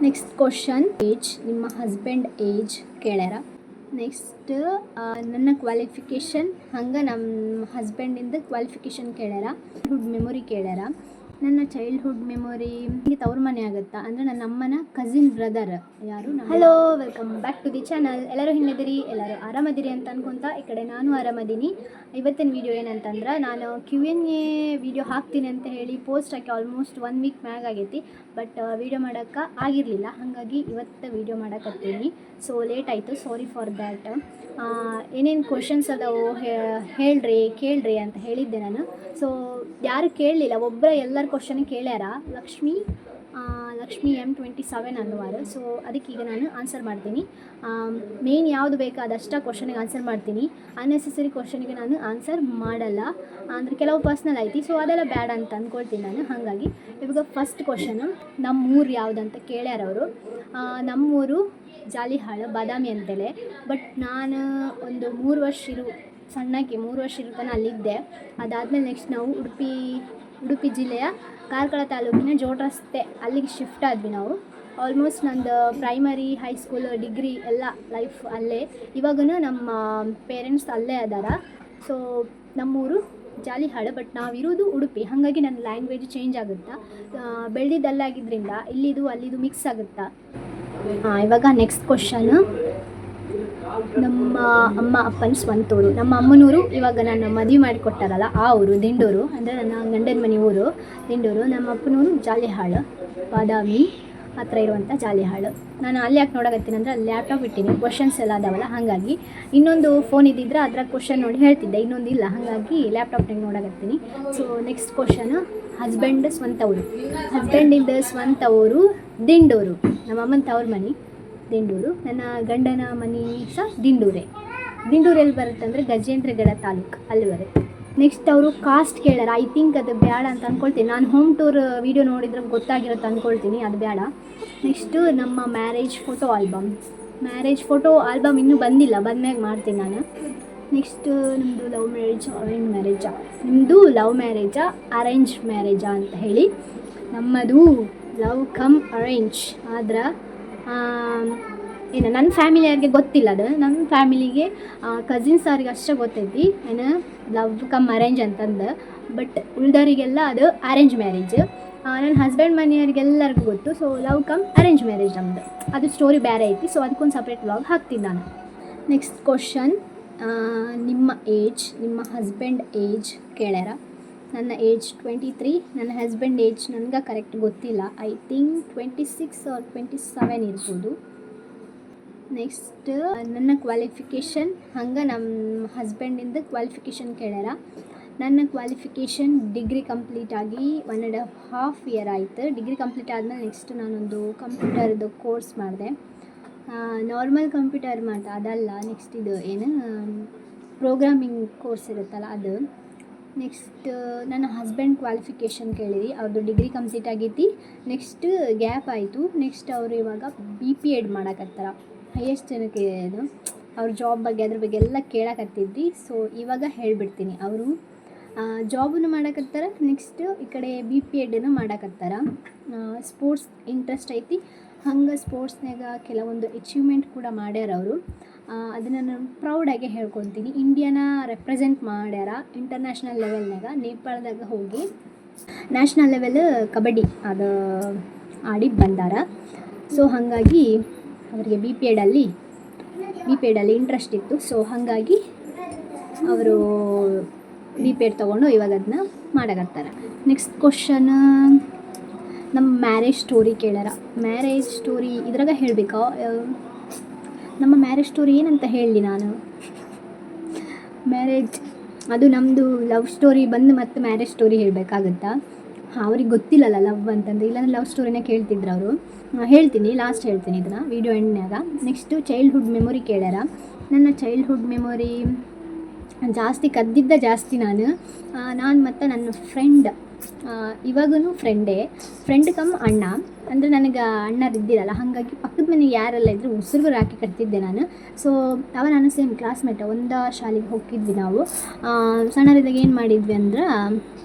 Next question age ನಿಮ್ಮ husband age ಕೇಳ್ಯಾರ? Next ನನ್ನ ಕ್ವಾಲಿಫಿಕೇಷನ್ ಹಂಗೆ ನಮ್ಮ ಹಸ್ಬೆಂಡಿಂದ ಕ್ವಾಲಿಫಿಕೇಷನ್ ಕೇಳ್ಯಾರ? ಗುಡ್ ಮೆಮೊರಿ ಕೇಳ್ಯಾರ? ನನ್ನ ಚೈಲ್ಡ್ಹುಡ್ ಮೆಮೊರಿ ತವ್ರ ಮನೆ ಆಗುತ್ತಾ? ಅಂದರೆ ನನ್ನ ಅಮ್ಮನ ಕಸಿನ್ ಬ್ರದರ್ ಯಾರು? Hello welcome back to the channel ಎಲ್ಲರೂ ಹಿಂಗಿದಿರಿ ಎಲ್ಲರೂ ಆರಾಮದಿರಿ ಅಂತ ಅನ್ಕೊಂತ ಈ ಕಡೆ ನಾನು ಆರಾಮದೀನಿ. ಇವತ್ತಿನ ವಿಡಿಯೋ ಏನಂತಂದ್ರೆ ನಾನು ಕ್ಯೂ ಎನ್ ಎ ವಿಡಿಯೋ ಹಾಕ್ತೀನಿ ಅಂತ ಹೇಳಿ ಪೋಸ್ಟ್ ಹಾಕಿ ಆಲ್ಮೋಸ್ಟ್ ಒನ್ ವೀಕ್ ಮ್ಯಾಗ್ ಆಗೈತಿ. ಬಟ್ ವಿಡಿಯೋ ಮಾಡೋಕ್ಕೆ ಆಗಿರಲಿಲ್ಲ. ಹಾಗಾಗಿ ಇವತ್ತು ವಿಡಿಯೋ ಮಾಡಕತ್ತೀನಿ ಸೊ ಲೇಟ್ ಆಯಿತು. ಸಾರಿ ಫಾರ್ ದ್ಯಾಟ್ ಏನೇನು ಕ್ವಶನ್ಸ್ ಅದಾವು ಹೇಳ್ರಿ ಕೇಳ್ರಿ ಅಂತ ಹೇಳಿದ್ದೆ ನಾನು. ಸೊ ಯಾರು ಕೇಳಲಿಲ್ಲ. ಒಬ್ಬರ ಎಲ್ಲರ question ಕೇಳ್ಯಾರ, Lakshmi Lakshmi M twenty seven ಅನ್ನುವಾರು. So ಅದಕ್ಕೆ ಈಗ ನಾನು ಆನ್ಸರ್ ಮಾಡ್ತೀನಿ. ಮೇನ್ ಯಾವುದು ಬೇಕು ಅದಷ್ಟ ಕ್ವಶನಿಗೆ ಆನ್ಸರ್ ಮಾಡ್ತೀನಿ. ಅನ್ನೆಸೆಸರಿ ಕ್ವಶನಿಗೆ ನಾನು ಆನ್ಸರ್ ಮಾಡಲ್ಲ. ಅಂದರೆ ಕೆಲವು ಪರ್ಸ್ನಲ್ ಐತಿ. ಸೊ ಅದೆಲ್ಲ ಬ್ಯಾಡ್ ಅಂತ ಅಂದ್ಕೊಳ್ತೀನಿ ನಾನು. ಹಾಗಾಗಿ, ಇವಾಗ ಫಸ್ಟ್ ಕ್ವಶನು ನಮ್ಮೂರು ಯಾವುದಂತ ಕೇಳ್ಯಾರ ಅವರು. ನಮ್ಮೂರು ಜಾಲಿಹಾಳು ಬಾದಾಮಿ ಅಂತೇಳೆ. ಬಟ್ ನಾನು ಒಂದು ಮೂರು ವರ್ಷ ಇರು ಸಣ್ಣಕ್ಕೆ ಮೂರು ವರ್ಷ ಇರೋ ಅಲ್ಲಿದ್ದೆ. ಅದಾದಮೇಲೆ ನೆಕ್ಸ್ಟ್ ನಾವು ಉಡುಪಿ ಉಡುಪಿ ಜಿಲ್ಲೆಯ ಕಾರ್ಕಳ ತಾಲೂಕಿನ ಜೋಡ್ ರಸ್ತೆ ಅಲ್ಲಿಗೆ ಶಿಫ್ಟ್ ಆದ್ವಿ ನಾವು. ಆಲ್ಮೋಸ್ಟ್ ನಂದು ಪ್ರೈಮರಿ ಹೈಸ್ಕೂಲ್ ಡಿಗ್ರಿ ಎಲ್ಲ ಲೈಫ್ ಅಲ್ಲೇ. ಇವಾಗೂ ನಮ್ಮ ಪೇರೆಂಟ್ಸ್ ಅಲ್ಲೇ ಅದಾರ. ಸೊ ನಮ್ಮೂರು ಹಾಡ ಬಟ್ ನಾವಿರೋದು ಉಡುಪಿ. ಹಾಗಾಗಿ ನನ್ನ ಲ್ಯಾಂಗ್ವೇಜ್ ಚೇಂಜ್ ಆಗುತ್ತಾ? ಬೆಳೆದಿದ್ದಲ್ಲಾಗಿದ್ದರಿಂದ ಇಲ್ಲಿದು ಅಲ್ಲಿದು ಮಿಕ್ಸ್ ಆಗುತ್ತಾ? ಇವಾಗ ನೆಕ್ಸ್ಟ್ ಕ್ವಶನು ನಮ್ಮ ಅಮ್ಮ ಅಪ್ಪನ ಸ್ವಂತೂರು. ನಮ್ಮ ಅಮ್ಮನೂರು ಇವಾಗ ನಾನು ಮದುವೆ ಮಾಡಿಕೊಟ್ಟಾರಲ್ಲ, ಆ ಊರು, ದಿಂಡೂರು. ಅಂದರೆ ನನ್ನ ಗಂಡನ ಮನೆ ಊರು, ದಿಂಡೂರು. ನಮ್ಮ ಅಪ್ಪನೂರು ಜಾಲಿಹಾಳು, ಬಾದಾಮಿ ಹತ್ರ ಇರುವಂಥ ಜಾಲಿಹಾಳು. ನಾನು ಅಲ್ಲಿ ಯಾಕೆ ನೋಡಕತ್ತೀನಿ ಅಂದರೆ ಅಲ್ಲಿ ಲ್ಯಾಪ್ಟಾಪ್ ಇಟ್ಟಿನಿ ಕ್ವಶನ್ಸ್ ಎಲ್ಲ ಅದಾವಲ್ಲ, ಹಾಗಾಗಿ. ಇನ್ನೊಂದು ಫೋನ್ ಇದ್ದಿದ್ರೆ ಅದರ ಕ್ವಶನ್ ನೋಡಿ ಹೇಳ್ತಿದ್ದೆ, ಇನ್ನೊಂದು ಇಲ್ಲ. ಹಾಗಾಗಿ ಲ್ಯಾಪ್ಟಾಪ್ನಾಗ ನೋಡಕತ್ತೀನಿ. ಸೊ ನೆಕ್ಸ್ಟ್ ಕ್ವಶನ್ ಹಸ್ಬೆಂಡ್ ಸ್ವಂತ ಊರು. ಹಸ್ಬೆಂಡಿಂದ ಸ್ವಂತ ಊರು, ದಿಂಡೂರು. ನಮ್ಮ ಅಮ್ಮನ ತವ್ರ ಮನೆ. ದಿಂಡೂರು. ನನ್ನ ಗಂಡನ ಮನೆ ಸಹ ದಿಂಡೂರೇ. ದಿಂಡೂರಲ್ಲಿ ಬರುತ್ತೆ ಅಂದರೆ ಗಜೇಂದ್ರಗಡ ತಾಲೂಕು, ಅಲ್ಲಿ ಬರುತ್ತೆ. ನೆಕ್ಸ್ಟ್ ಅವರು ಕಾಸ್ಟ್ ಕೇಳಾರ ಐ ಥಿಂಕ್ ಅದು ಬೇಡ ಅಂತ ಅಂದ್ಕೊಳ್ತೀನಿ ನಾನು ಹೋಮ್ ಟೂರ್ ವೀಡಿಯೋ ನೋಡಿದ್ರೆ ಗೊತ್ತಾಗಿರುತ್ತೆ ಅಂದ್ಕೊಳ್ತೀನಿ ಅದು ಬೇಡ ನೆಕ್ಸ್ಟು ನಮ್ಮ marriage photo album marriage photo album ಇನ್ನೂ ಬಂದಿಲ್ಲ. ಬಂದ್ಮ್ಯಾಗ ಮಾಡ್ತೀನಿ ನಾನು. ನೆಕ್ಸ್ಟ್ ನಿಮ್ಮದು ಲವ್ ಮ್ಯಾರೇಜ್ ಅರೇಂಜ್ ಮ್ಯಾರೇಜಾ ನಿಮ್ಮದು ಲವ್ ಮ್ಯಾರೇಜಾ ಅರೇಂಜ್ ಮ್ಯಾರೇಜಾ ಅಂತ ಹೇಳಿ. ನಮ್ಮದು ಲವ್ ಕಮ್ ಅರೇಂಜ್ ಆದ್ರೆ ಏನು ನನ್ನ ಫ್ಯಾಮಿಲಿ ಅವ್ರಿಗೆ ಗೊತ್ತಿಲ್ಲ ಅದು. ನನ್ನ ಫ್ಯಾಮಿಲಿಗೆ ಕಸಿನ್ಸ್ ಅವ್ರಿಗೆ ಅಷ್ಟೇ ಗೊತ್ತೈತಿ. ಏನು ಲವ್ ಕಮ್ ಅರೇಂಜ್ ಅಂತಂದು. ಬಟ್ ಉಳ್ದವರಿಗೆಲ್ಲ ಅದು ಅರೇಂಜ್ ಮ್ಯಾರೇಜ್ ನನ್ನ ಹಸ್ಬೆಂಡ್ ಮನೆಯವ್ರಿಗೆಲ್ಲರಿಗೂ ಗೊತ್ತು. So love come arrange marriage ನಮ್ಮದು ಅದು ಸ್ಟೋರಿ ಬೇರೆ ಐತಿ. ಸೊ ಅದಕ್ಕೊಂದು ಸಪ್ರೇಟ್ ವ್ಲಾಗ್ ಹಾಕ್ತೀನಿ ನಾನು. ನೆಕ್ಸ್ಟ್ ಕ್ವಶನ್ ನಿಮ್ಮ ಏಜ್ ನಿಮ್ಮ ಹಸ್ಬೆಂಡ್ ಏಜ್ ಕೇಳ್ಯಾರ? ನನ್ನ ಏಜ್ ಟ್ವೆಂಟಿ ತ್ರೀ ನನ್ನ ಹಸ್ಬೆಂಡ್ ಏಜ್ ನನಗೆ ಕರೆಕ್ಟ್ ಗೊತ್ತಿಲ್ಲ. I think twenty six or twenty seven ಇರ್ಬೋದು ನೆಕ್ಸ್ಟ್ ನನ್ನ ಕ್ವಾಲಿಫಿಕೇಷನ್ ಹಂಗೆ ನಮ್ಮ ಹಸ್ಬೆಂಡಿಂದ ಕ್ವಾಲಿಫಿಕೇಷನ್ ಕೇಳ್ಯಾರ. ನನ್ನ ಕ್ವಾಲಿಫಿಕೇಷನ್ ಡಿಗ್ರಿ ಕಂಪ್ಲೀಟ್ ಆಗಿ ಒನ್ ಆ್ಯಂಡ್ ಹಾಫ್ ಇಯರ್ ಆಯಿತು. ಡಿಗ್ರಿ ಕಂಪ್ಲೀಟ್ ಆದಮೇಲೆ ನೆಕ್ಸ್ಟ್ ನಾನೊಂದು ಕಂಪ್ಯೂಟರ್ದು ಕೋರ್ಸ್ ಮಾಡಿದೆ. ನಾರ್ಮಲ್ ಕಂಪ್ಯೂಟರ್ ಮಾತ್ರ, ಅದಲ್ಲ ನೆಕ್ಸ್ಟ್ ಇದು ಏನು ಪ್ರೋಗ್ರಾಮಿಂಗ್ ಕೋರ್ಸ್ ಇರುತ್ತಲ್ಲ ಅದು. ನೆಕ್ಸ್ಟ್ ನನ್ನ ಹಸ್ಬೆಂಡ್ ಕ್ವಾಲಿಫಿಕೇಷನ್ ಕೇಳಿರಿ ಅವ್ರದ್ದು ಡಿಗ್ರಿ ಕಂಪ್ಲೀಟ್ ಆಗೈತಿ. ನೆಕ್ಸ್ಟ್ ಗ್ಯಾಪ್ ಆಯಿತು. ನೆಕ್ಸ್ಟ್ ಅವರು ಇವಾಗ ಬಿ ಪಿ ಎಡ್ ಮಾಡಕತ್ತಾರ. ಹೈಯೆಸ್ಟ್ ಜನಕ್ಕೆ ಅದು ಅವ್ರ ಜಾಬ್ ಬಗ್ಗೆ, ಅದ್ರ ಬಗ್ಗೆ ಎಲ್ಲ ಕೇಳಕ್ಕತ್ತಿದ್ವಿ ಸೊ ಇವಾಗ ಹೇಳಿಬಿಡ್ತೀನಿ ಅವರು. ಜಾಬನ್ನು ಮಾಡಕತ್ತಾರ. ನೆಕ್ಸ್ಟ್ ಈ ಕಡೆ ಬಿ ಪಿ ಎಡನ್ನು ಮಾಡಕತ್ತಾರ. ಸ್ಪೋರ್ಟ್ಸ್ ಇಂಟ್ರೆಸ್ಟ್ ಐತಿ. ಹಂಗೆ ಸ್ಪೋರ್ಟ್ಸ್ನಾಗ ಕೆಲವೊಂದು ಅಚೀವ್ಮೆಂಟ್ ಕೂಡ ಮಾಡ್ಯಾರ ಅವರು. ಅದನ್ನು ನಾನು ಪ್ರೌಡಾಗಿ ಹೇಳ್ಕೊತೀನಿ. ಇಂಡಿಯಾನ ರೆಪ್ರೆಸೆಂಟ್ ಮಾಡ್ಯಾರ ಇಂಟರ್ನ್ಯಾಷನಲ್ ಲೆವೆಲ್ನಾಗ ನೇಪಾಳದಾಗ ಹೋಗಿ ನ್ಯಾಷನಲ್ ಲೆವೆಲ್ ಕಬಡ್ಡಿ ಅದು ಆಡಿ ಬಂದಾರ. ಸೊ ಹಾಗಾಗಿ ಅವರಿಗೆ ಬಿ ಪಿ ಎಡಲ್ಲಿ ಬಿ ಪಿ ಎಡಲ್ಲಿ ಇಂಟ್ರೆಸ್ಟ್ ಇತ್ತು. ಸೊ ಹಾಗಾಗಿ ಅವರು ಬಿ ಪಿ ಎಡ್ ತೊಗೊಂಡು ಇವಾಗ ಅದನ್ನ ಮಾಡಕತ್ತಾರೆ. ನೆಕ್ಸ್ಟ್ ಕ್ವಶನ್ ನಮ್ಮ ಮ್ಯಾರೇಜ್ ಸ್ಟೋರಿ ಕೇಳ್ಯಾರ. ಮ್ಯಾರೇಜ್ ಸ್ಟೋರಿ ಇದ್ರಾಗ ಹೇಳಬೇಕಾ? ನಮ್ಮ ಮ್ಯಾರೇಜ್ ಸ್ಟೋರಿ ಏನಂತ ಹೇಳಲಿ ನಾನು? ಮ್ಯಾರೇಜ್ ಅದು ನಮ್ಮದು ಲವ್ ಸ್ಟೋರಿ ಬಂದು ಮತ್ತೆ ಮ್ಯಾರೇಜ್ ಸ್ಟೋರಿ ಹೇಳಬೇಕಾಗತ್ತಾ? ಹಾಂ, ಅವ್ರಿಗೆ ಗೊತ್ತಿಲ್ಲಲ್ಲ ಲವ್ ಅಂತಂದ್ರೆ. ಇಲ್ಲಾಂದ್ರೆ ಲವ್ ಸ್ಟೋರಿನೇ ಕೇಳ್ತಿದ್ರು ಅವರು. ಹೇಳ್ತೀನಿ ಲಾಸ್ಟ್ ಹೇಳ್ತೀನಿ ಇದನ್ನು ವೀಡಿಯೋ ಎಂಡ್ನಾಗ ನೆಕ್ಸ್ಟು ಚೈಲ್ಡ್ಹುಡ್ ಮೆಮೊರಿ ಕೇಳ್ಯಾರ. ನನ್ನ ಚೈಲ್ಡ್ಹುಡ್ ಮೆಮೊರಿ ಜಾಸ್ತಿ ಕದ್ದಿದ್ದ ಜಾಸ್ತಿ ನಾನು. ನಾನು ಮತ್ತು ನನ್ನ ಫ್ರೆಂಡ್ ಇವಾಗೂ ಫ್ರೆಂಡೇ ಫ್ರೆಂಡ್ ಕಮ್ ಅಣ್ಣ. ಅಂದರೆ ನನಗೆ ಅಣ್ಣರಿದ್ದಿರಲ್ಲ ಹಾಗಾಗಿ ಪಕ್ಕದ ಮನೆಗೆ ಯಾರೆಲ್ಲ ಇದ್ದರು ಉಸಿರು ರಾಕಿ ಕಟ್ತಿದ್ದೆ ನಾನು. ಸೊ ಅವ ನಾನು ಸೇಮ್ ಕ್ಲಾಸ್ಮೇಟ್ ಒಂದು ಶಾಲೆಗೆ ಹೋಗಿದ್ವಿ ನಾವು. ಸಣ್ಣರಿದ್ದಾಗ ಏನು ಮಾಡಿದ್ವಿ ಅಂದ್ರೆ,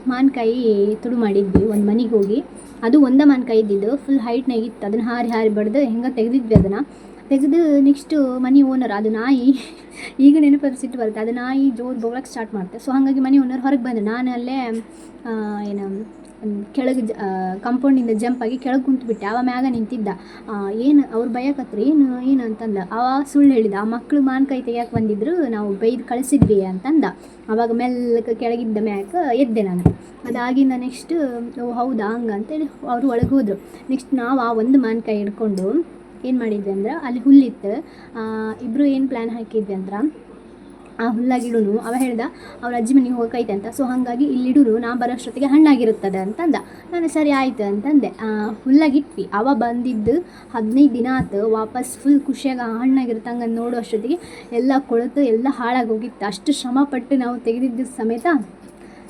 ಮಾನ್ಕಾಯಿ ತುಡು ಮಾಡಿದ್ವಿ, ಒಂದು ಮನೆಗೆ ಹೋಗಿ. ಅದು ಒಂದ ಮಾನ್ಕಾಯಿ ಇದ್ದಿದ್ದು ಫುಲ್ ಹೈಟ್ನಾಗಿತ್ತು ಅದನ್ನು ಹಾರಿ ಹಾರಿ ಬಡ್ದು ಹೆಂಗೆ ತೆಗೆದಿದ್ವಿ ಅದನ್ನು. ತೆಗೆದು ನೆಕ್ಸ್ಟು ಮನಿ ಓನರ್ ಅದು ನಾಯಿ. ಈಗ ನೆನಪು ಸಿಟ್ಟು ಬರುತ್ತೆ, ಅದು ನಾಯಿ ಜೋರು ಬೊಗಳಕ್ಕೆ ಸ್ಟಾರ್ಟ್ ಮಾಡುತ್ತೆ. ಸೊ ಹಾಗಾಗಿ ಮನಿ ಓನರ್ ಹೊರಗೆ ಬಂದೆ ನಾನು ಅಲ್ಲೇ ಏನು ಕೆಳಗೆ ಜ ಕಂಪೌಂಡಿಂದ ಜಂಪ್ ಆಗಿ ಕೆಳಗೆ ಕುಂತುಬಿಟ್ಟೆ. ಅವ ಮ್ಯಾಗ ನಿಂತಿದ್ದ. ಏನು, ಅವ್ರು ಬಯಕತ್ರಿ, ಏನು ಏನು ಅಂತಂದ ಅವ ಸುಳ್ಳು ಹೇಳಿದ. ಆ ಮಕ್ಕಳು ಮಾನ್ಕಾಯಿ ತೆಗಿಯಕ್ಕೆ ಬಂದಿದ್ರು, ನಾವು ಬೈದು ಕಳಿಸಿದ್ವಿ ಅಂತಂದ. ಅವಾಗ ಮೆಲ್ಲಕ್ಕೆ ಕೆಳಗಿದ್ದ ಮ್ಯಾಕ ಎದ್ದೆ ನಾನು. ಅದಾಗಿಂದ ನೆಕ್ಸ್ಟ್ ಓ, ಹೌದಾ ಹಂಗೆ ಅಂತೇಳಿ ಅವರು ಒಳಗೆ ಹೋದರು. ನೆಕ್ಸ್ಟ್ ನಾವು ಆ ಒಂದು ಮಾನ್ಕಾಯಿ ಹಿಡ್ಕೊಂಡು ಏನು ಮಾಡಿದ್ವಿ ಅಂದ್ರೆ ಅಲ್ಲಿ ಹುಲ್ಲಿತ್ತು ಇಬ್ಬರು ಏನು ಪ್ಲ್ಯಾನ್ ಹಾಕಿದ್ವಿ ಅಂದ್ರೆ, ಆ ಹುಲ್ಲಾಗಿಡೂನು, ಅವ ಹೇಳ್ದ, ಅವ್ರ ಅಜ್ಜಿ ಮನೆಗೆ ಹೋಗೈತೆ ಅಂತ. ಸೊ ಹಾಗಾಗಿ ಇಲ್ಲಿಡೂ ನಾ ಬರೋಷ್ಟೊತ್ತಿಗೆ ಹಣ್ಣಾಗಿರುತ್ತದೆ ಅಂತಂದ. ನಾನು ಸರಿ ಆಯ್ತು ಅಂತಂದೆ. ಹುಲ್ಲಾಗಿಟ್ವಿ. ಅವ ಬಂದಿದ್ದು ಹದಿನೈದು ದಿನ ಆತು. ವಾಪಸ್ ಫುಲ್ ಖುಷಿಯಾಗಿ ಆ ಹಣ್ಣಾಗಿರ್ತಂಗೆ ನೋಡೋ ಅಷ್ಟೊತ್ತಿಗೆ ಎಲ್ಲ ಕೊಳೆತು, ಎಲ್ಲ ಹಾಳಾಗಿ ಹೋಗಿತ್ತು ಅಷ್ಟು ಶ್ರಮಪಟ್ಟು ನಾವು ತೆಗೆದಿದ್ದು ಸಮೇತ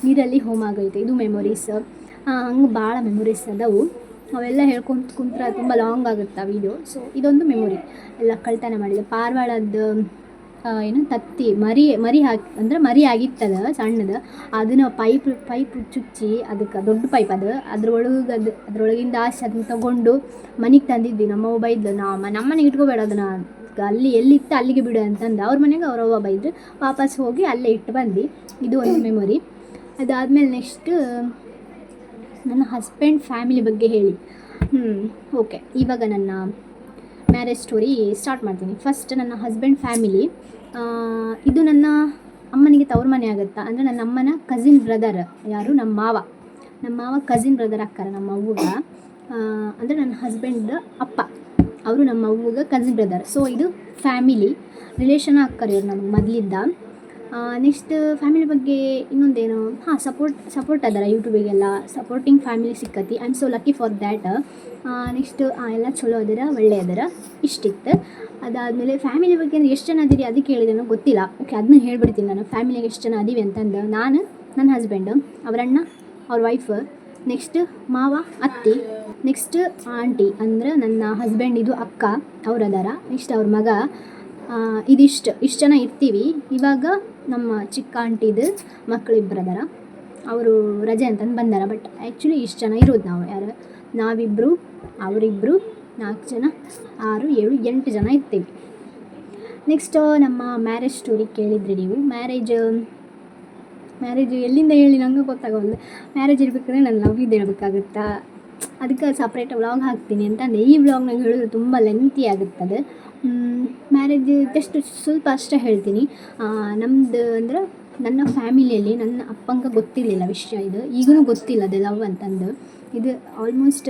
ನೀರಲ್ಲಿ ಹೋಮ್ ಆಗೈತೆ ಇದು ಮೆಮೊರೀಸ್ ಹಂಗೆ ಭಾಳ ಮೆಮೊರೀಸ್ ಅದಾವು. ಅವೆಲ್ಲ ಹೇಳ್ಕೊಂತ ಕುಂತ್ರೆ ತುಂಬ ಲಾಂಗ್ ಆಗುತ್ತೆ ಆ ವಿಡಿಯೋ ಸೊ ಇದೊಂದು ಮೆಮೊರಿ ಎಲ್ಲ ಕಳ್ತನ ಮಾಡಿದೆ. ಪಾರ್ವಾಳದ್ದು ಏನು, ತತ್ತಿ, ಮರಿ ಮರಿ ಹಾಕಿ, ಅಂದ್ರೆ ಮರಿ ಆಗಿತ್ತದ ಸಣ್ಣದು. ಅದನ್ನ ಪೈಪ್ ಪೈಪ್ ಚುಚ್ಚಿ, ಅದಕ್ಕೆ ದೊಡ್ಡ ಪೈಪ್ ಅದು. ಅದ್ರೊಳಗೆ ಅದು, ಅದ್ರೊಳಗಿಂದ ಆಸೆ ಅದನ್ನ ತಗೊಂಡು ಮನೆಗೆ ತಂದಿದ್ವಿ. ನಮ್ಮ ಅವ್ವ ಬೈದ್ಲು ನಮ್ಮ ನಮ್ಮ ಮನೆಗೆ ಇಟ್ಕೋಬೇಡ ಅದನ್ನ. ಅಲ್ಲಿ ಎಲ್ಲಿತ್ತು ಅಲ್ಲಿಗೆ ಬಿಡು ಅಂತಂದು. ಅವ್ರ ಮನೆಗೆ ಅವ್ರ ಅವ್ವ ಬೈದ್ರು. ವಾಪಸ್ ಹೋಗಿ ಅಲ್ಲೇ ಇಟ್ಟು ಬಂದ್ವಿ. ಇದು ಒಂದು ಮೆಮೊರಿ ಅದಾದಮೇಲೆ ನೆಕ್ಸ್ಟ್ ನನ್ನ ಹಸ್ಬೆಂಡ್ ಫ್ಯಾಮಿಲಿ ಬಗ್ಗೆ ಹೇಳಿ. ಹ್ಞೂ ಓಕೆ ಇವಾಗ ನನ್ನ ಮ್ಯಾರೇಜ್ ಸ್ಟೋರಿ ಸ್ಟಾರ್ಟ್ ಮಾಡ್ತೀನಿ. ಫಸ್ಟ್ ನನ್ನ ಹಸ್ಬೆಂಡ್ ಫ್ಯಾಮಿಲಿ ಇದು ನನ್ನ ಅಮ್ಮನಿಗೆ ತವ್ರ ಮನೆ ಆಗುತ್ತಾ? ಅಂದರೆ ನನ್ನ ಅಮ್ಮನ ಕಸಿನ್ ಬ್ರದರ್ ಯಾರು? ನಮ್ಮ ಮಾವ. ನಮ್ಮ ಮಾವ ಕಸಿನ್ ಬ್ರದರ್ ಅಕ್ಕಾರ, ನಮ್ಮ ಅವ್ವಗ. ಅಂದರೆ ನನ್ನ ಹಸ್ಬೆಂಡ್ ಅಪ್ಪ. ಅವರು ನಮ್ಮ ಅವ್ವಗ ಕಸಿನ್ ಬ್ರದರ್ ಸೊ ಇದು ಫ್ಯಾಮಿಲಿ ರಿಲೇಷನ್ ಹಾಕ್ತಾರೆ ಇವ್ರು ನಮ್ಗೆ ಮೊದಲಿದ್ದ ನೆಕ್ಸ್ಟ್ ಫ್ಯಾಮಿಲಿ ಬಗ್ಗೆ ಇನ್ನೊಂದೇನು? ಹಾಂ ಸಪೋರ್ಟ್ ಸಪೋರ್ಟ್ ಅದರ ಯೂಟ್ಯೂಬಿಗೆಲ್ಲ supporting family ಸಿಕ್ಕತಿ. I am so lucky for that next ಎಲ್ಲ ಚಲೋ ಅದರ, ಒಳ್ಳೆ ಅದರ, ಇಷ್ಟಿತ್ತು. ಅದಾದಮೇಲೆ ಫ್ಯಾಮಿಲಿ ಬಗ್ಗೆ ಅಂದರೆ ಎಷ್ಟು ಜನ ಅದಿರಿ ಅದಕ್ಕೆ ಹೇಳಿದೇನೋ ಗೊತ್ತಿಲ್ಲ. ಓಕೆ ಅದನ್ನ ಹೇಳ್ಬಿಡ್ತೀನಿ ನಾನು. ಫ್ಯಾಮಿಲಿಗೆ ಎಷ್ಟು ಜನ ಅದೀವಿ ಅಂತಂದು. ನಾನು, ನನ್ನ ಹಸ್ಬೆಂಡು ಅವರಣ್ಣ, ಅವ್ರ ವೈಫ್ ನೆಕ್ಸ್ಟ್ ಮಾವ, ಅತ್ತಿ ನೆಕ್ಸ್ಟ್ ಆಂಟಿ ಅಂದ್ರೆ ನನ್ನ ಹಸ್ಬೆಂಡ್ ಇದು ಅಕ್ಕ, ಅವ್ರು ಅದಾರ ನೆಕ್ಸ್ಟ್ ಅವ್ರ ಮಗ. ಇದಿಷ್ಟು, ಇಷ್ಟು ಜನ ಇರ್ತೀವಿ. ಇವಾಗ ನಮ್ಮ ಚಿಕ್ಕ ಆಂಟಿದು ಮಕ್ಕಳಿಬ್ಬರು ಅದಾರ ಅವರು ರಜೆ ಅಂತಂದು ಬಂದಾರ ಬಟ್ ಆ್ಯಕ್ಚುಲಿ ಇಷ್ಟು ಜನ ಇರೋದು ನಾವು ಯಾರು ನಾವಿಬ್ಬರು ಅವರಿಬ್ಬರು ನಾಲ್ಕು ಜನ, ಆರು, ಏಳು, ಎಂಟು ಜನ ಇರ್ತೀವಿ. ನೆಕ್ಸ್ಟ್ ನಮ್ಮ ಮ್ಯಾರೇಜ್ ಸ್ಟೋರಿ ಕೇಳಿದ್ರಿ ನೀವು. ಮ್ಯಾರೇಜ್ ಮ್ಯಾರೇಜ್ ಎಲ್ಲಿಂದ ಹೇಳಿ ನಂಗೆ ಗೊತ್ತಾಗೋಲ್ಲ ಮ್ಯಾರೇಜ್ ಇರಬೇಕಂದ್ರೆ ನಾನು ಲವ್ ಇದು ಹೇಳ್ಬೇಕಾಗುತ್ತಾ ಅದಕ್ಕೆ ಸಪ್ರೇಟ್ ವ್ಲಾಗ್ ಹಾಕ್ತೀನಿ ಅಂತಂದೆ ಈ ವ್ಲಾಗ್ನಾಗ ಹೇಳಿದ್ರೆ ತುಂಬ ಲೆಂತಿ ಆಗುತ್ತದೆ ಮ್ಯಾರೇಜ್ ಜಸ್ಟ್ ಸ್ವಲ್ಪ ಅಷ್ಟೇ ಹೇಳ್ತೀನಿ. ನಮ್ಮದು ಅಂದ್ರೆ ನನ್ನ ಫ್ಯಾಮಿಲಿಯಲ್ಲಿ ನನ್ನ ಅಪ್ಪಂಗೆ ಗೊತ್ತಿರಲಿಲ್ಲ ವಿಷಯ ಇದು. ಈಗೂ ಗೊತ್ತಿಲ್ಲ ಅದು ಲವ್ ಅಂತಂದು. ಇದು ಆಲ್ಮೋಸ್ಟ್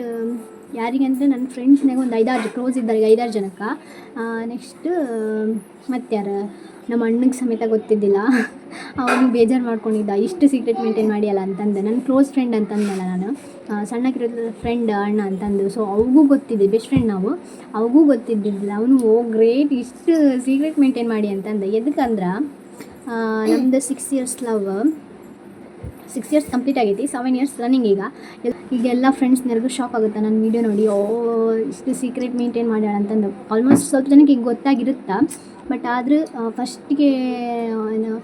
ಯಾರಿಗಂದ್ರೆ ನನ್ನ ಫ್ರೆಂಡ್ಸ್ನಾಗ ಒಂದು ಐದಾರು ಕ್ಲೋಸ್ ಇದ್ದಾರೆ ಐದಾರು ಜನಕ್ಕೆ. ನೆಕ್ಸ್ಟ್ ಮತ್ತಾರ ನಮ್ಮ ಅಣ್ಣಗೆ ಸಮೇತ ಗೊತ್ತಿದ್ದಿಲ್ಲ. ಅವನು ಬೇಜಾರು ಮಾಡ್ಕೊಂಡಿದ್ದ. ಇಷ್ಟು ಸೀಕ್ರೆಟ್ ಮೇಂಟೈನ್ ಮಾಡಿಯಲ್ಲ ಅಂತಂದು. ನನ್ನ ಕ್ಲೋಸ್ ಫ್ರೆಂಡ್ ಅಂತಂದಲ್ಲ ನಾನು. ಆ, ಸಣ್ಣಕ್ಕಿರೋ ಫ್ರೆಂಡ್ ಅಣ್ಣ ಅಂತಂದು. ಸೊ ಅವಗೂ ಗೊತ್ತಿದೆ ಬೆಸ್ಟ್ ಫ್ರೆಂಡ್ ನಾವು. ಅವಗೂ ಗೊತ್ತಿದ್ದಿದ್ದಿಲ್ಲ. ಅವನು ಓ ಗ್ರೇಟ್ ಇಷ್ಟು ಸೀಕ್ರೆಟ್ ಮೇಂಟೈನ್ ಮಾಡಿ ಅಂತಂದು. ಎದಕ್ಕಂದ್ರೆ ನಮ್ಮದು six years love six years complete ಆಗೈತಿ. ಸೆವೆನ್ ಇಯರ್ಸ್ ರನ್ನಿಂಗ್ ಈಗ. ಈಗ ಎಲ್ಲ ಫ್ರೆಂಡ್ಸ್ನರಿಗೂ ಶಾಕ್ ಆಗುತ್ತೆ? ನನ್ನ ವೀಡಿಯೋ ನೋಡಿ. ಓ ಇಷ್ಟು ಸೀಕ್ರೆಟ್ ಮೇಂಟೈನ್ ಮಾಡ್ಯಾಳ ಅಂತಂದು. ಆಲ್ಮೋಸ್ಟ್ ಸ್ವಲ್ಪ ಜನಕ್ಕೆ ಈಗ ಗೊತ್ತಾಗಿರುತ್ತಾ? ಬಟ್ ಆದ್ರೆ ಫಸ್ಟಿಗೆ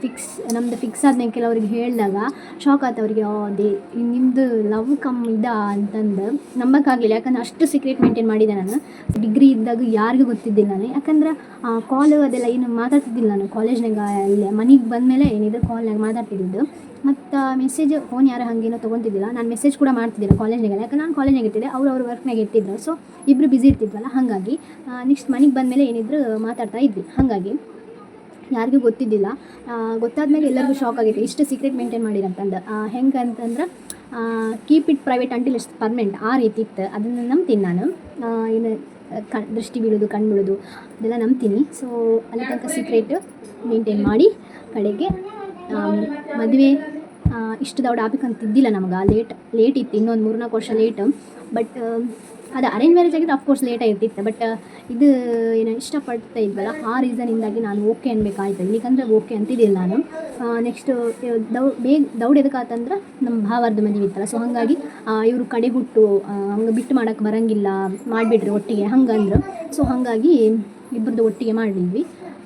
ಫಿಕ್ಸ್ ನಮ್ಮದು ಫಿಕ್ಸ್ ಆದ್ಮೇಲೆ ಕೆಲವ್ರಿಗೆ ಹೇಳಿದಾಗ ಶಾಕ್ ಆಯ್ತು ಅವರಿಗೆ ದೇ ನಿಮ್ಮದು ಲವ್ ಕಮ್ ಇದಾ? ಅಂತಂದು ನಂಬಕ್ಕಾಗಲಿಲ್ಲ. ಯಾಕಂದ್ರೆ ಅಷ್ಟು ಸೀಕ್ರೆಟ್ ಮೇಂಟೈನ್ ಮಾಡಿದೆ ನಾನು. ಡಿಗ್ರಿ ಇದ್ದಾಗ ಯಾರಿಗೂ ಗೊತ್ತಿದ್ದಿಲ್ಲ ನಾನು. ಯಾಕಂದ್ರೆ ಕಾಲು ಅದೆಲ್ಲ ಏನು ಮಾತಾಡ್ತಿದ್ದಿಲ್ಲ ನಾನು. ಕಾಲೇಜ್ನಾಗ ಇಲ್ಲೇ, ಮನೆಗೆ ಬಂದಮೇಲೆ ಏನಿದ್ರು ಕಾಲ್ನಾಗ ಮಾತಾಡ್ತಿದ್ದಿದ್ದು. ಮತ್ತು ಮೆಸೇಜ್ ಫೋನ್ ಯಾರು ಹಾಗೇನೋ ತೊಗೊತಿದ್ದಿಲ್ಲ. ನಾನು ಮೆಸೇಜ್ ಕೂಡ ಮಾಡ್ತಿದ್ದಿಲ್ಲ ಕಾಲೇಜ್ನಾಗೆಲ್ಲ ಯಾಕಂದ್ರೆ ನಾನು ಕಾಲೇಜ್ನಾಗ ಇರ್ತಿದ್ದೆ ಅವ್ರು ಅವ್ರ ವರ್ಕ್ನಾಗ ಇರ್ತಿದ್ರು. ಸೊ ಇಬ್ಬರು ಬ್ಯುಸಿ ಇರ್ತಿದ್ವಲ್ಲ, ಹಾಗಾಗಿ ನೆಕ್ಸ್ಟ್ ಮನೆಗೆ ಬಂದಮೇಲೆ ಏನಿದ್ರು ಮಾತಾಡ್ತಾ ಇದ್ವಿ. ಹಾಗಾಗಿ, ಯಾರಿಗೂ ಗೊತ್ತಿದ್ದಿಲ್ಲ. ಗೊತ್ತಾದ್ಮೇಲೆ ಎಲ್ಲರಿಗೂ ಶಾಕ್ ಆಗಿತ್ತು. ಇಷ್ಟು ಸೀಕ್ರೆಟ್ ಮೇಂಟೈನ್ ಮಾಡಿರಂತಂದು ಹೆಂಗೆ ಅಂತಂದ್ರೆ ಕೀಪ್ ಇಟ್ ಪ್ರೈವೇಟ್ ಅಂಟಿಲ್ ಇಷ್ಟು ಪರ್ಮನೆಂಟ್ ಆ ರೀತಿ ಇತ್ತು. ಅದನ್ನು ನಂಬ್ತೀನಿ ನಾನು. ಏನು, ಕ, ದೃಷ್ಟಿ ಬೀಳೋದು, ಕಣ್ಣು ಬೀಳೋದು ಅದೆಲ್ಲ ನಂಬ್ತೀನಿ. ಸೊ ಅಲ್ಲಿ ತನಕ ಸೀಕ್ರೆಟ್ ಮೇಂಟೈನ್ ಮಾಡಿ, ಕಡೆಗೆ ಮದುವೆ ಇಷ್ಟು ದೌಡ್ ಆಗ್ಬೇಕಂತಿದ್ದಿಲ್ಲ ನಮ್ಗೆ. ಲೇಟ್ ಲೇಟ್ ಇತ್ತು, ಇನ್ನೊಂದು ಮೂರ್ನಾಲ್ಕು ವರ್ಷ ಲೇಟ್ ಬಟ್ ಅದು ಅರೇಂಜ್ ಮ್ಯಾರೇಜ್ ಆಗಿದ್ರೆ ಅಫ್ಕೋರ್ಸ್ ಲೇಟ್ ಆಗಿರ್ತಿತ್ತು. ಬಟ್ ಇದು ಏನು ಇಷ್ಟಪಡ್ತಾ ಇದ್ವಲ್ಲ, ಆ ರೀಸನಿಂದಾಗಿ ನಾನು ಓಕೆ ಅನ್ಬೇಕಾಯ್ತು ಇಲ್ಲಿಕಂದ್ರೆ ಓಕೆ ಅಂತಿದ್ದಿಲ್ಲ ನಾನು. ನೆಕ್ಸ್ಟು ದೌ, ಬೇಗ ದೌಡ್ ಎದಕ್ಕಾತಂದ್ರೆ ನಮ್ಮ ಭಾವಾರ್ದ ಮದುವೆ ಇತ್ತಲ್ಲ. ಸೊ ಹಾಗಾಗಿ ಇವರು ಕಡೆ ಹುಟ್ಟು ಹಂಗೆ ಬಿಟ್ಟು ಮಾಡೋಕ್ಕೆ ಬರಂಗಿಲ್ಲ ಮಾಡಿಬಿಡ್ರಿ ಒಟ್ಟಿಗೆ, ಹಂಗಂದ್ರು. ಸೊ ಹಾಗಾಗಿ ಇಬ್ಬರದ್ದು ಒಟ್ಟಿಗೆ ಮಾಡಿದ್ವಿ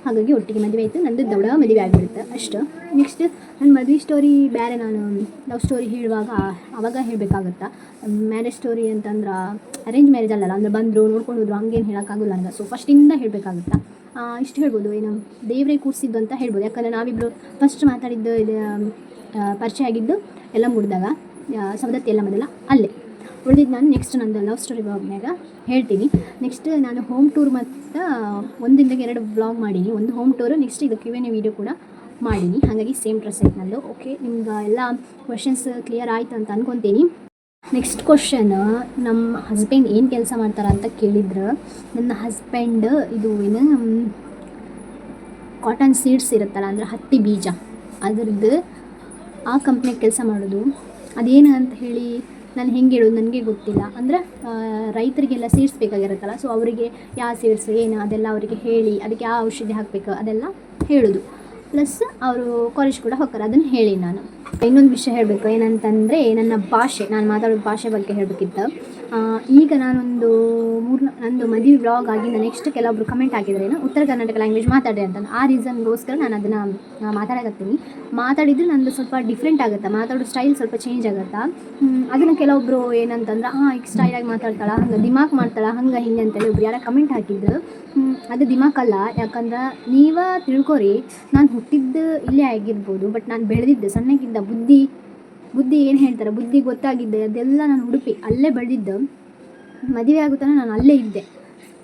ಹಾಗಾಗಿ ಒಟ್ಟಿಗೆ ಮದುವೆ ಆಯಿತು. ನಂದು ದೊಡ್ಡ ಮದುವೆ ಆಗಿಬಿಡುತ್ತೆ. ಅಷ್ಟು. ನೆಕ್ಸ್ಟ್ ನನ್ನ ಮದುವೆ ಸ್ಟೋರಿ ಬೇರೆ. ನಾನು ಲವ್ ಸ್ಟೋರಿ ಹೇಳುವಾಗ ಅವಾಗ ಹೇಳಬೇಕಾಗತ್ತೆ? ಮ್ಯಾರೇಜ್ ಸ್ಟೋರಿ ಅಂತಂದ್ರೆ ಅರೇಂಜ್ ಮ್ಯಾರೇಜ್ ಅಲ್ಲಲ್ಲ? ಅಂದರೆ ಬಂದರು, ನೋಡ್ಕೊಂಡು ಹೋದ್ರು, ಹಂಗೇನು ಹೇಳೋಕ್ಕಾಗಲ್ಲ ನನಗೆ. ಸೊ ಫಸ್ಟಿಂದ ಹೇಳಬೇಕಾಗುತ್ತಾ? ಇಷ್ಟು ಹೇಳ್ಬೋದು. ಏನು, ದೇವರೇ ಕೂರಿಸಿದ್ದು ಅಂತ ಹೇಳ್ಬೋದು. ಯಾಕಂದರೆ ನಾವಿಬ್ಬರು ಫಸ್ಟ್ ಮಾತಾಡಿದ್ದು, ಇದು ಪರಿಚಯ ಆಗಿದ್ದು, ಎಲ್ಲ ಮುಡಿದಾಗ ಸವದತ್ತಿ ಎಲ್ಲ ಮೊದಲ ಅಲ್ಲೇ. ಉಳಿದಿದ್ದು ನಾನು ನೆಕ್ಸ್ಟ್ ನಂದು ಲವ್ ಸ್ಟೋರಿ ಬ್ಲಾಗ್ನಾಗ ಹೇಳ್ತೀನಿ. ನೆಕ್ಸ್ಟ್ ನಾನು ಹೋಮ್ ಟೂರ್ ಮತ್ತು ಒಂದಿಂದಾಗ ಎರಡು ಬ್ಲಾಗ್ ಮಾಡೀನಿ. ಒಂದು ಹೋಮ್ ಟೂರು ನೆಕ್ಸ್ಟ್ ಇದು ಕ್ಯೂ ಎನ್ ವೀಡಿಯೋ ಕೂಡ ಮಾಡೀನಿ. ಹಾಗಾಗಿ ಸೇಮ್ ಡ್ರೆಸ್ ಓಕೆ ನಿಮ್ಗೆ ಎಲ್ಲ ಕ್ವೆಶನ್ಸ್ ಕ್ಲಿಯರ್ ಆಯಿತು ಅಂತ ಅಂದ್ಕೊತೀನಿ ನೆಕ್ಸ್ಟ್ ಕ್ವಶನ್ ನಮ್ಮ ಹಸ್ಬೆಂಡ್ ಏನು ಕೆಲಸ ಮಾಡ್ತಾರೆ ಅಂತ ಕೇಳಿದ್ರು. ನನ್ನ ಹಸ್ಬೆಂಡ್ ಇದು ಏನು ಕಾಟನ್ ಸೀಡ್ಸ್ ಇರುತ್ತಲ್ಲ, ಅಂದರೆ ಹತ್ತಿ ಬೀಜ. ಅದರದ್ದು ಆ ಕಂಪ್ನಿಗೆ ಕೆಲಸ ಮಾಡೋದು. ಅದೇನು ಅಂತ ಹೇಳಿ ನಾನು ಹೆಂಗೆ ಹೇಳೋದು ನನಗೆ ಗೊತ್ತಿಲ್ಲ. ಅಂದರೆ ರೈತರಿಗೆಲ್ಲ ಸೀಡ್ಸ್ ಬೇಕಾಗಿರುತ್ತಲ್ಲ ಸೊ ಅವರಿಗೆ ಯಾವ ಸೀಡ್ಸ್ ಏನು ಅದೆಲ್ಲ ಅವರಿಗೆ ಹೇಳಿ, ಅದಕ್ಕೆ ಯಾವ ಔಷಧಿ ಹಾಕಬೇಕು, ಅದೆಲ್ಲ ಹೇಳೋದು. ಪ್ಲಸ್ ಅವರು ಕಾಲೇಜ್ ಕೂಡ ಹೋಗ್ತಾರೆ, ಅದನ್ನು ಹೇಳಿ ನಾನು. ಇನ್ನೊಂದು ವಿಷಯ ಹೇಳಬೇಕು, ಏನಂತಂದರೆ, ನನ್ನ ಭಾಷೆ, ನಾನು ಮಾತಾಡೋ ಭಾಷೆ ಬಗ್ಗೆ ಹೇಳಬೇಕಿತ್ತು. ಈಗ ನಾನೊಂದು ಮೂರು ನಂದು ಮದುವೆ ವ್ಲಾಗ್ ಆಗಿಂದ ನೆಕ್ಸ್ಟ್ ಕೆಲವೊಬ್ರು ಕಮೆಂಟ್ ಹಾಕಿದ್ರೇನು ಉತ್ತರ ಕರ್ನಾಟಕ ಲ್ಯಾಂಗ್ವೇಜ್ ಮಾತಾಡಿ ಅಂತ. ಆ ರೀಸನ್ಗೋಸ್ಕರ ನಾನು ಅದನ್ನು ಮಾತಾಡಕತ್ತೀನಿ. ಮಾತಾಡಿದ್ರೆ ನಂದು ಸ್ವಲ್ಪ ಡಿಫ್ರೆಂಟ್ ಆಗುತ್ತೆ? ಮಾತಾಡೋ ಸ್ಟೈಲ್ ಸ್ವಲ್ಪ ಚೇಂಜ್ ಆಗುತ್ತಾ? ಅದನ್ನು ಕೆಲವೊಬ್ಬರು ಏನಂತಂದ್ರೆ ಹಾಂ ಈಗ ಸ್ಟೈಲಾಗಿ ಮಾತಾಡ್ತಾಳೆ, ಹಂಗೆ ದಿಮಾಕ್ ಮಾಡ್ತಾಳೆ, ಹಂಗೆ ಹಿಂಗೆ ಅಂತೇಳಿ ಒಬ್ರು ಯಾರೋ ಕಮೆಂಟ್ ಹಾಕಿದ್ರು. ಅದು ದಿಮಾಕ್ ಅಲ್ಲ. ಯಾಕಂದ್ರೆ ನೀವ ತಿಳ್ಕೊರಿ, ನಾನು ಹುಟ್ಟಿದ್ದು ಇಲ್ಲೇ ಆಗಿರ್ಬೋದು ಬಟ್ ನಾನು ಬೆಳೆದಿದ್ದೆ ಸಣ್ಣಕ್ಕಿದ್ದ ಬುದ್ಧಿ ಬುದ್ಧಿ ಏನು ಹೇಳ್ತಾರೆ? ಬುದ್ಧಿ ಗೊತ್ತಾಗಿದ್ದೆ, ಅದೆಲ್ಲ ನಾನು ಉಡುಪಿ ಅಲ್ಲೇ ಬೆಳೆದಿದ್ದು. ಮದುವೆ ಆಗುತ್ತಾನೆ ನಾನು ಅಲ್ಲೇ ಇದ್ದೆ.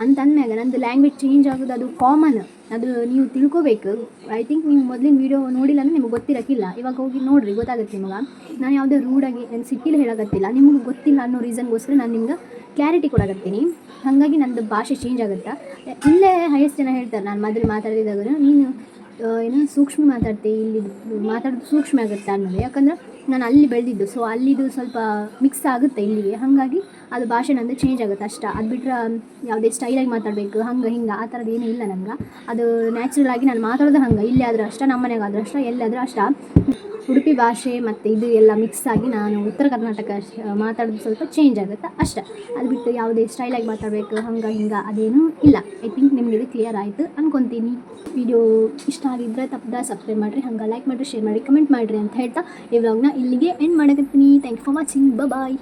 ಅಂತ ಅಂದಮ್ಯಾಗ ನಂದು ಲ್ಯಾಂಗ್ವೇಜ್ ಚೇಂಜ್ ಆಗೋದು ಅದು ಕಾಮನ್ ಅದು ನೀವು ತಿಳ್ಕೋಬೇಕು. ಐ ಥಿಂಕ್ ನೀವು ಮೊದಲಿನ ವೀಡಿಯೋ ನೋಡಿಲ್ಲ ಅಂದರೆ ನಿಮ್ಗೆ ಗೊತ್ತಿರಕ್ಕಿಲ್ಲ. ಇವಾಗ ಹೋಗಿ ನೋಡಿರಿ, ಗೊತ್ತಾಗುತ್ತೆ ನಿಮಗೆ. ನಾನು ಯಾವುದೇ ರೂಡಾಗಿ ನಾನು ಸಿಟ್ಟಿಲಿ ಹೇಳಕತ್ತಿಲ್ಲ. ನಿಮ್ಗೆ ಗೊತ್ತಿಲ್ಲ ಅನ್ನೋ ರೀಸನ್ಗೋಸ್ಕರ ನಾನು ನಿಮ್ಗೆ ಕ್ಲಾರಿಟಿ ಕೊಡಕತ್ತೀನಿ. ಹಾಗಾಗಿ ನಂದು ಭಾಷೆ ಚೇಂಜ್ ಆಗುತ್ತೆ? ಇಲ್ಲೇ ಹೈಯೆಸ್ಟ್ ಜನ ಹೇಳ್ತಾರೆ, ನಾನು ಮೊದಲು ಮಾತಾಡಿದಾಗ ನೀನು ಏನು ಸೂಕ್ಷ್ಮ ಮಾತಾಡ್ತೀವಿ ಇಲ್ಲಿ ಮಾತಾಡೋದು ಸೂಕ್ಷ್ಮ ಆಗುತ್ತೆ ಅನ್ನೋದು. ಯಾಕಂದ್ರೆ ನಾನು ಅಲ್ಲಿ ಬೆಳೆದಿದ್ದು ಸೊ ಅಲ್ಲಿದು ಸ್ವಲ್ಪ ಮಿಕ್ಸ್ ಆಗುತ್ತೆ ಇಲ್ಲಿಗೆ. ಹಾಗಾಗಿ ಅದು ಭಾಷೆ ನಂದು ಚೇಂಜ್ ಆಗುತ್ತೆ ಅಷ್ಟ. ಅದು ಬಿಟ್ಟರೆ ಯಾವುದೇ ಸ್ಟೈಲಾಗಿ ಮಾತಾಡಬೇಕು, ಹಂಗೆ, ಹಿಂಗೆ, ಆ ಥರದ್ದು ಏನೂ ಇಲ್ಲ ನಂಗೆ ಅದು ನ್ಯಾಚುರಲ್ ಆಗಿ ನಾನು ಮಾತಾಡೋದು ಹಂಗೆ. ಇಲ್ಲೇ ಆದರೂ ಅಷ್ಟ ನಮ್ಮ ಮನೆಗೆ ಆದರೂ ಅಷ್ಟ ಎಲ್ಲಾದರೂ ಅಷ್ಟ. ಉಡುಪಿ ಭಾಷೆ ಮತ್ತು ಇದು ಎಲ್ಲ ಮಿಕ್ಸ್ ಆಗಿ ನಾನು ಉತ್ತರ ಕರ್ನಾಟಕ ಮಾತಾಡೋದು ಸ್ವಲ್ಪ ಚೇಂಜ್ ಆಗುತ್ತೆ ಅಷ್ಟ. ಅದು ಬಿಟ್ಟು ಯಾವುದೇ ಸ್ಟೈಲಾಗಿ ಮಾತಾಡಬೇಕು, ಹಂಗೆ, ಹಿಂಗೆ, ಅದೇನೂ ಇಲ್ಲ. ಐ ಥಿಂಕ್ ನಿಮಗೆ ಇದು ಕ್ಲಿಯರ್ ಆಯಿತು ಅಂದ್ಕೊತೀನಿ ವಿಡಿಯೋ ಇಷ್ಟ ಆಗಿದ್ದರೆ ತಪ್ಪದ ಸಬ್ಸ್ಕ್ರೈಬ್ ಮಾಡಿರಿ, ಹಂಗೆ ಲೈಕ್ ಮಾಡಿರಿ ಶೇರ್ ಮಾಡಿ ಕಮೆಂಟ್ ಮಾಡಿರಿ ಅಂತ ಹೇಳ್ತಾ ಈ ವ್ಲಾಗ್ನ ಇಲ್ಲಿಗೆ end ಮಾಡಕತ್ತೀನಿ. Thank you for watching bye